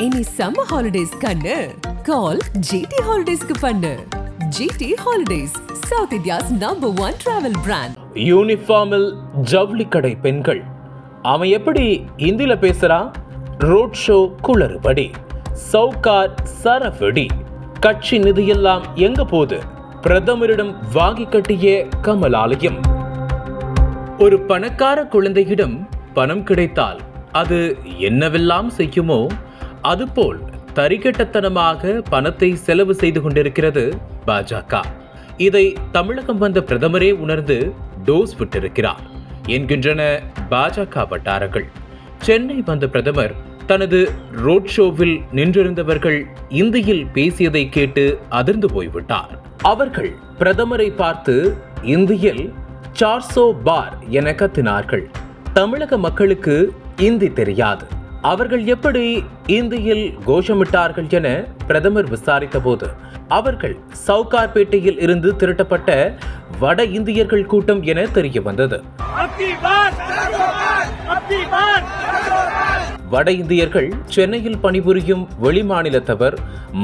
இனி summer holidays கண்ணு. கால் GT ஹாலிடேஸ்க்கு பண்ணு. GT holidays south India's number one travel brand யூனிஃபார்மில் ஜவுளி கடை பெண்கள். அவன் எப்படி இந்தியில் பேசுறான் ரோட் ஷோ குளறுபடி. சவுகார் சரவெடி. கட்சி நிதியெல்லாம் எங்க போது பிரதமரிடம் வாங்கி கட்டிய கமலாலயம். ஒரு பணக்கார குழந்தையிடம் பணம் கிடைத்தால் அது என்னவெல்லாம் செய்யுமோ? அதுபோல் தரிகட்டத்தனமாக பணத்தை செலவு செய்து கொண்டிருக்கிறது பாஜக. இதை தமிழகம் வந்த பிரதமரே உணர்ந்து டோஸ் விட்டிருக்கிறார் என்கின்றன பாஜக வட்டாரங்கள். சென்னை வந்த பிரதமர் தனது ரோட் ஷோவில் நின்றிருந்தவர்கள் இந்தியில் பேசியதை கேட்டு அதிர்ந்து போய்விட்டார். அவர்கள் பிரதமரை பார்த்து இந்தியில் சார்சோ பார் என கத்தினார்கள். தமிழக மக்களுக்கு இந்தி தெரியாது. அவர்கள் எப்படி இந்தியில் கோஷமிட்டார்கள் என பிரதமர் விசாரித்த போது அவர்கள் சவுகார்பேட்டையில் இருந்து திரட்டப்பட்ட வட இந்தியர்கள் கூட்டம் என தெரிய வந்தது. வட இந்தியர்கள் சென்னையில் பணிபுரியும் வெளிமாநிலத்தவர்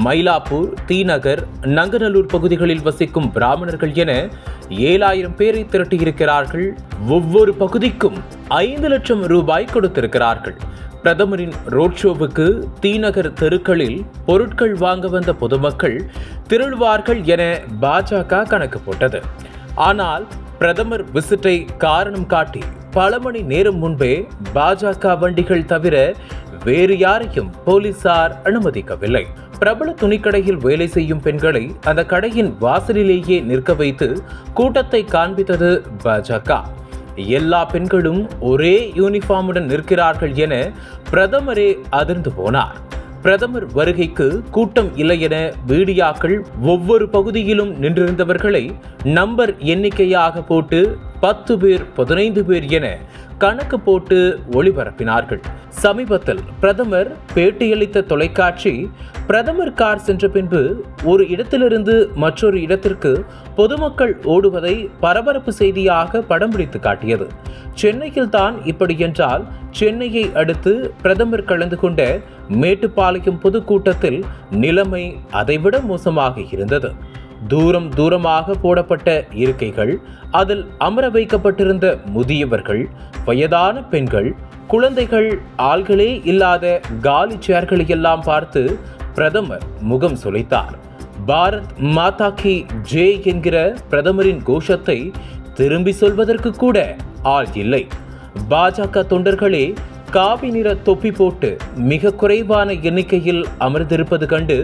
மயிலாப்பூர் தீநகர் நங்கநல்லூர் பகுதிகளில் வசிக்கும் பிராமணர்கள் என ஏழாயிரம் பேரை திரட்டியிருக்கிறார்கள். ஒவ்வொரு பகுதிக்கும் ஐந்து லட்சம் ரூபாய் கொடுத்திருக்கிறார்கள். பிரதமரின் ரோட் ஷோவுக்கு தீநகர் தெருக்களில் பொருட்கள் வாங்க வந்த பொதுமக்கள் திரளுவார்கள் என பாஜக கணக்கு போட்டது. ஆனால் பிரதமர் விசிட்டை காரணம் காட்டி பல மணி நேரம் முன்பே பாஜக வண்டிகள் தவிர வேறு யாரையும் போலீசார் அனுமதிக்கவில்லை. பிரபல துணிக்கடையில் வேலை செய்யும் பெண்களை அந்த கடையின் வாசலிலேயே நிற்க வைத்து கூட்டத்தை காண்பித்தது பாஜக. எல்லா பெண்களும் ஒரே யூனிஃபார்முடன் நிற்கிறார்கள் என பிரதமரே அதிர்ந்து போனார். பிரதமர் வருகைக்கு கூட்டம் இல்லை என வீடியாக்கள் ஒவ்வொரு பகுதியிலும் நின்றிருந்தவர்களை நம்பர் எண்ணிக்கையாக போட்டு பத்து பேர் பதினைந்து பேர் என கணக்கு போட்டு ஒளிபரப்பினார்கள். சமீபத்தில் பிரதமர் பேட்டியளித்த தொலைக்காட்சி பிரதமர் கார் சென்ற பின்பு ஒரு இடத்திலிருந்து மற்றொரு இடத்திற்கு பொதுமக்கள் ஓடுவதை பரபரப்பு செய்தியாக படம் பிடித்து காட்டியது. சென்னையில் தான் இப்படி என்றால் சென்னையை அடுத்து பிரதமர் கலந்து கொண்ட மேட்டுப்பாளையம் பொதுக்கூட்டத்தில் நிலைமை அதைவிட மோசமாக இருந்தது. தூரம் தூரமாக போடப்பட்ட இருக்கைகள் அதில் அமர வைக்கப்பட்டிருந்த முதியவர்கள் வயதான பெண்கள் குழந்தைகள் ஆள்களே இல்லாத காலி சேர்களை எல்லாம் பார்த்து பிரதமர் முகம் சுளைத்தார். பாரத் மாதா கி ஜே என்கிற பிரதமரின் கோஷத்தை திரும்பி சொல்வதற்கு கூட ஆள் இல்லை. பாஜக தொண்டர்களே காவி நிற தொப்பி போட்டு மிக குறைவான எண்ணிக்கையில் அமர்ந்திருப்பது கண்டு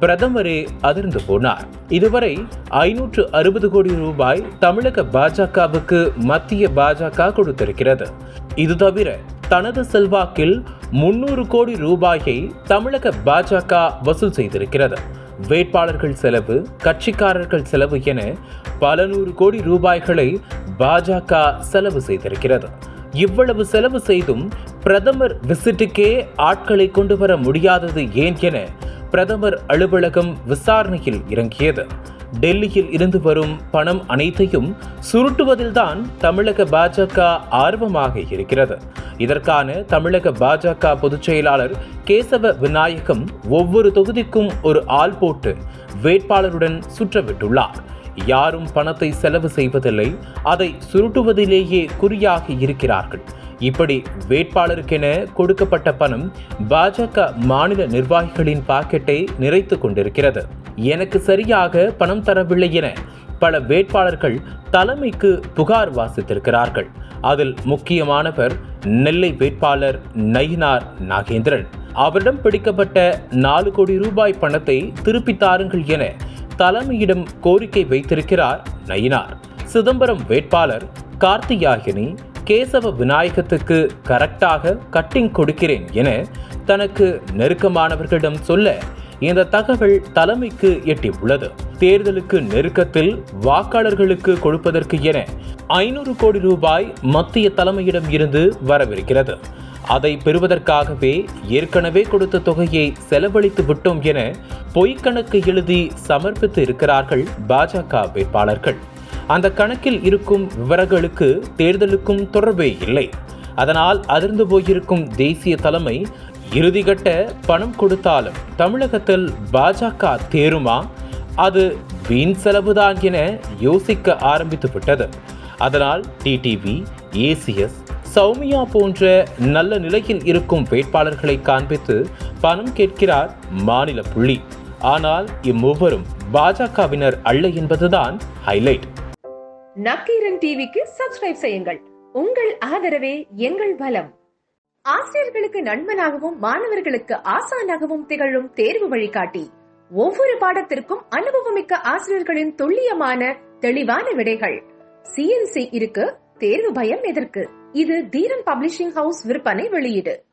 பிரதமரே அதிர்ந்து போனார். இதுவரை ஐநூற்று அறுபது கோடி ரூபாய் தமிழக பாஜகவுக்கு மத்திய பாஜக கொடுத்திருக்கிறது. இது தவிர தனது செல்வாக்கில் முன்னூறு கோடி ரூபாயை தமிழக பாஜக வசூல் செய்திருக்கிறது. வேட்பாளர்கள் செலவு கட்சிக்காரர்கள் செலவு என பல நூறு கோடி ரூபாய்களை பாஜக செலவு செய்திருக்கிறது. இவ்வளவு செலவு செய்தும் பிரதமர் விசிட்டுக்கே ஆட்களை கொண்டு வர முடியாதது ஏன் என பிரதமர் அலுவலகம் விசாரணையில் இறங்கியது. டெல்லியில் இருந்து வரும் பணம் அனைத்தையும் சுருட்டுவதில்தான் தமிழக பாஜக ஆர்வமாக இருக்கிறது. இதற்கான தமிழக பாஜக பொதுச் செயலாளர் கேசவ விநாயகம் ஒவ்வொரு தொகுதிக்கும் ஒரு ஆள் போட்டு வேட்பாளருடன் சுற்றவிட்டுள்ளார். யாரும் பணத்தை செலவு செய்வதில்லை அதை சுருட்டுவதிலேயே குறியாக இருக்கிறார்கள். இப்படி வேட்பாளருக்கென கொடுக்கப்பட்ட பணம் பாஜக மாநில நிர்வாகிகளின் பாக்கெட்டை நிறைத்து கொண்டிருக்கிறது. எனக்கு சரியாக பணம் தரவில்லை என பல வேட்பாளர்கள் தலைமைக்கு புகார் வாசித்திருக்கிறார்கள். அதில் முக்கியமானவர் நெல்லை வேட்பாளர் நயினார் நாகேந்திரன். அவரிடம் பிடிக்கப்பட்ட நாலு கோடி ரூபாய் பணத்தை திருப்பி தாருங்கள் என தலைமையிடம் கோரிக்கை வைத்திருக்கிறார் நயினார். சிதம்பரம் வேட்பாளர் கார்த்தியாகினி கேசவ விநாயகத்துக்கு கரெக்டாக கட்டிங் கொடுக்கிறேன் என தனக்கு நெருக்கமானவர்களிடம் சொல்ல இந்த தகவல் தலைமைக்கு எட்டியுள்ளது தேர்தலுக்கு நெருக்கத்தில் வாக்காளர்களுக்கு கொடுப்பதற்கு என ஐநூறு கோடி ரூபாய் மத்திய தலைமையிடம் இருந்து வரவிருக்கிறது. அதை பெறுவதற்காகவே ஏற்கனவே கொடுத்த தொகையை செலவழித்து விட்டோம் என பொய்க்கணக்கு எழுதி சமர்ப்பித்து இருக்கிறார்கள் பாஜக வேட்பாளர்கள். அந்த கணக்கில் இருக்கும் விவரங்களுக்கு தேர்தலுக்கும் தொடர்பே இல்லை. அதனால் அதிர்ந்து போயிருக்கும் தேசிய தலைமை இறுதிகட்ட பணம் கொடுத்தாலும் தமிழகத்தில் பாஜக தேருமா? அது வீண் செலவுதான் என யோசிக்க ஆரம்பித்து விட்டது. அதனால் டிடிவி ஏசிஎஸ் சௌமியா போன்ற நல்ல நிலையில் இருக்கும் வேட்பாளர்களை காண்பித்து பணம் கேட்கிறார் மாநில புள்ளி. ஆனால் இம்மூவரும் பாஜகவினர் அல்ல என்பதுதான் ஹைலைட். நக்கீரன் டிவிக்கு சப்ஸ்கிரைப் செய்யுங்கள். உங்கள் ஆதரவே எங்கள் பலம் ஆசிரியர்களுக்கு நண்பனாகவும் மாணவர்களுக்கு ஆசானாகவும் திகழும் தேர்வு வழிகாட்டி. ஒவ்வொரு பாடத்திற்கும் அனுபவமிக்க ஆசிரியர்களின் துல்லியமான தெளிவான விடைகள். சிஎன்சி இருக்கு தேர்வு பயம் எதற்கு? இது தீரன் பப்ளிஷிங் ஹவுஸ் விற்பனை வெளியீடு.